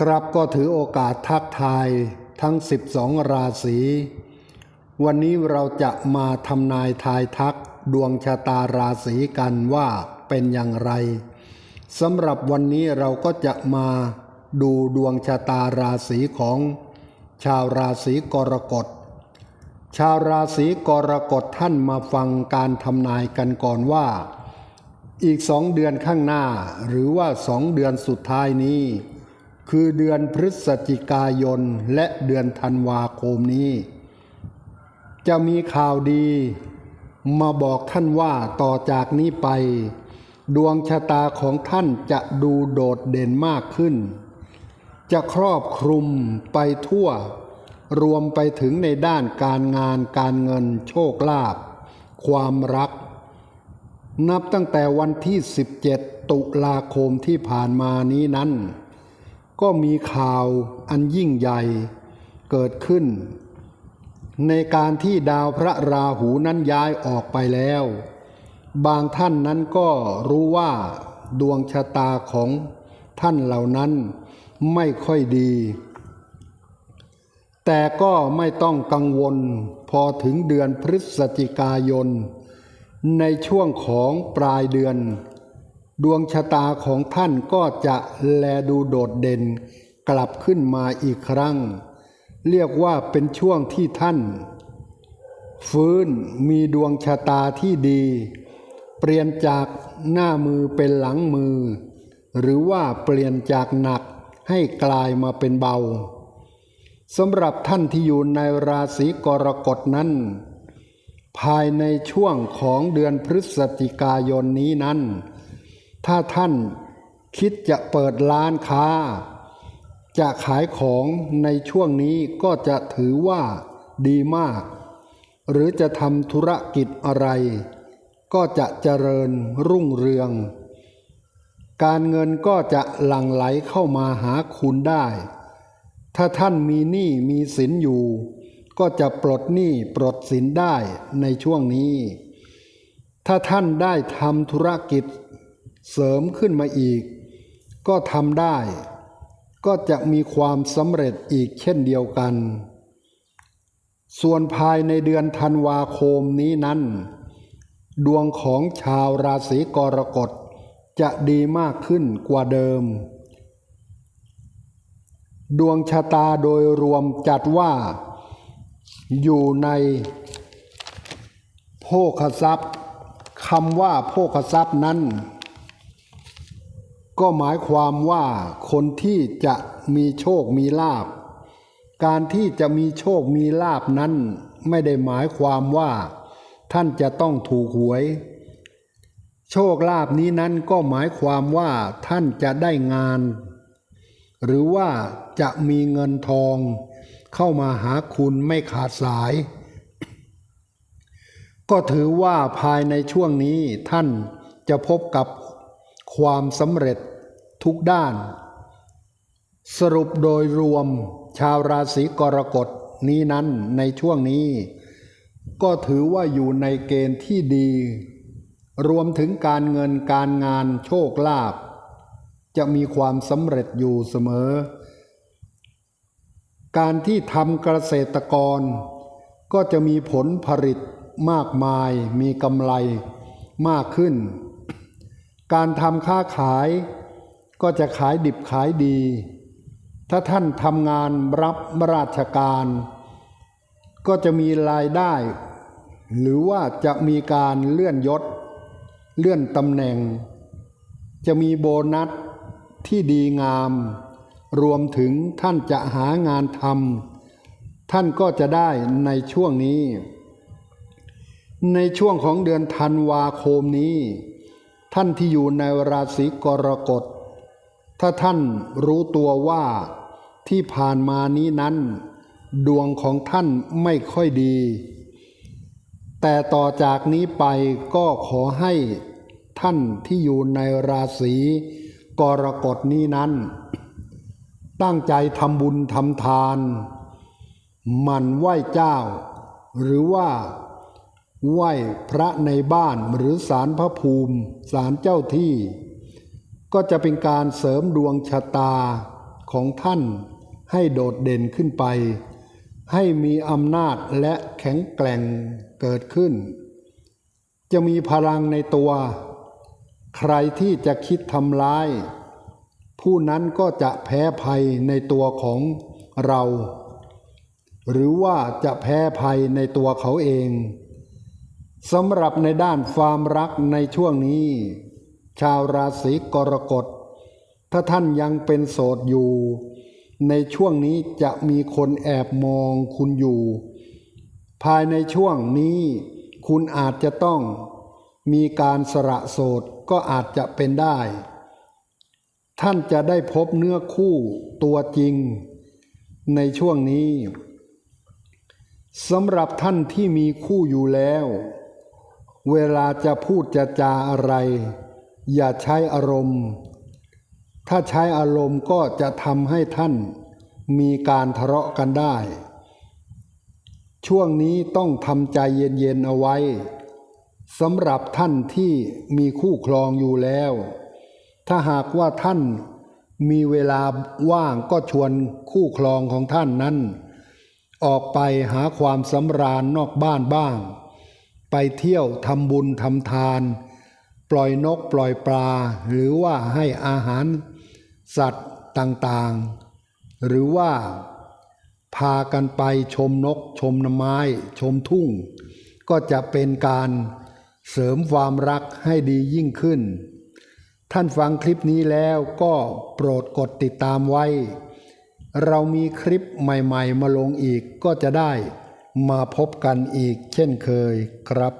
ครับก็ถือโอกาสทักทายทั้ง 12 ราศี วันนี้เราจะมาทำนายทายทักดวงชะตาราศีกันว่าเป็นอย่างไรสำหรับวันนี้เราก็จะมาดูดวงชะตาราศีของ ชาวราศีกรกฎ ชาวราศีกรกฎท่านมาฟังการทำนายกันก่อนว่า อีกสองเดือนข้างหน้าหรือว่าสองเดือนสุดท้ายนี้ คือเดือนพฤศจิกายนและเดือนธันวาคมนี้ จะมีข่าวดี มาบอกท่านว่าต่อจากนี้ไป ดวงชะตาของท่านจะดูโดดเด่นมากขึ้น จะครอบคลุมไปทั่ว รวมไปถึงในด้านการงานการเงินโชคลาภความรัก นับตั้งแต่วันที่ 17 ตุลาคมที่ผ่านมานี้นั้น ก็มีข่าวอันยิ่งใหญ่เกิดขึ้น ในการที่ดาวพระราหูนั้นย้ายออกไปแล้ว บางท่านนั้นก็รู้ว่าดวงชะตาของท่านเหล่านั้นไม่ค่อยดี แต่ก็ไม่ต้องกังวลพอถึงเดือนพฤศจิกายน ในช่วงของปลายเดือน ดวงชะตาของท่านก็จะแลดูโดดเด่น กลับขึ้นมาอีกครั้ง เรียกว่าเป็นช่วงที่ท่าน ฟื้นมีดวงชะตาที่ดี เปลี่ยนจากหน้ามือเป็นหลังมือ หรือว่าเปลี่ยนจากหนักให้กลายมาเป็นเบาสำหรับท่านที่อยู่ในราศีกรกฎนั้น ภายในช่วงของเดือนพฤศจิกายนนี้นั้น ถ้าท่านคิดจะเปิดร้านค้า จะขายของในช่วงนี้ก็จะถือว่าดีมาก หรือจะทำธุรกิจอะไร ก็จะเจริญรุ่งเรือง การเงินก็จะหลั่งไหลเข้ามาหาคุณได้ ถ้าท่านมีหนี้มีสินอยู่ ก็จะปลดหนี้ปลดสินได้ในช่วงนี้ ถ้าท่านได้ทำธุรกิจ เสริมขึ้นมาอีก ก็ทำได้ ก็จะมีความสำเร็จอีกเช่นเดียวกัน ส่วนภายในเดือนธันวาคมนี้นั้น ดวงของชาวราศีกรกฎจะดีมากขึ้นกว่าเดิม ดวงชะตาโดยรวมจัดว่า อยู่ในโภคทรัพย์คำว่าโภคทรัพย์นั้น ก็หมายความว่าคนที่จะมีโชคมีลาบ การที่จะมีโชคมีลาบนั้น ไม่ได้หมายความว่า ท่านจะต้องถูกหวย โชคลาภนี้นั้นก็หมายความว่า ท่านจะได้งาน หรือว่าจะมีเงินทอง เข้ามาหาคุณไม่ขาดสาย ก็ถือว่าภายในช่วงนี้ท่านจะพบกับ ความสำเร็จทุกด้าน สรุปโดยรวมชาวราศีกรกฎนี้นั้นในช่วงนี้ ก็ถือว่าอยู่ในเกณฑ์ที่ดี รวมถึงการเงินการงานโชคลาภจะมีความสำเร็จอยู่เสมอ การที่ทำเกษตรกร ก็จะมีผลผลิตมากมายมีกำไรมากขึ้น การทำค้าขายก็จะขายดิบขายดี ถ้าท่านทำงานรับราชการ ก็จะมีรายได้ หรือว่าจะมีการเลื่อนยศ เลื่อนตำแหน่ง จะมีโบนัสที่ดีงาม รวมถึงท่านจะหางานทำท่านก็จะได้ในช่วงนี้ ในช่วงของเดือนธันวาคมนี้ ท่านที่อยู่ในราศีกรกฎ ถ้าท่านรู้ตัวว่าที่ผ่านมานี้นั้น ดวงของท่านไม่ค่อยดี แต่ต่อจากนี้ไปก็ขอให้ท่านที่อยู่ในราศีกรกฎนี้นั้น ตั้งใจทำบุญทำทานหมั่นไหว้เจ้า หรือว่า ไหว้พระในบ้านหรือศาลพระภูมิศาลเจ้าที่ ก็จะเป็นการเสริมดวงชะตาของท่านให้โดดเด่นขึ้นไป ให้มีอำนาจและแข็งแกร่งเกิดขึ้น จะมีพลังในตัว ใครที่จะคิดทำร้าย ผู้นั้นก็จะแพ้ภัยในตัวของเรา หรือว่าจะแพ้ภัยในตัวเขาเอง สำหรับในด้านความรักในช่วงนี้ ชาวราศีกรกฎ ถ้าท่านยังเป็นโสดอยู่ ในช่วงนี้จะมีคนแอบมองคุณอยู่ ภายในช่วงนี้คุณอาจจะต้องมีการสละโสดก็อาจจะเป็นได้ ท่านจะได้พบเนื้อคู่ตัวจริง ในช่วงนี้สำหรับท่านที่มีคู่อยู่แล้ว เวลาจะพูดจะจาอะไร อย่าใช้อารมณ์ ถ้าใช้อารมณ์ก็จะทำให้ท่านมีการทะเลาะกันได้ ช่วงนี้ต้องทำใจเย็นๆเอาไว้สำหรับท่านที่มีคู่ครองอยู่แล้ว ถ้าหากว่าท่านมีเวลาว่างก็ชวนคู่ครองของท่านนั้น ออกไปหาความสำราญนอกบ้านบ้าง ไปเที่ยวทำบุญทำทาน ปล่อยนกปล่อยปลา หรือว่าให้อาหารสัตว์ต่างๆ หรือว่าพากันไปชมนกชมน้ำไม้ ชมทุ่ง ก็จะเป็นการเสริมความรักให้ดียิ่งขึ้น ท่านฟังคลิปนี้แล้วก็โปรดกดติดตามไว้ เรามีคลิปใหม่ ๆ มาลงอีกก็จะได้ มาพบกันอีกเช่นเคยครับ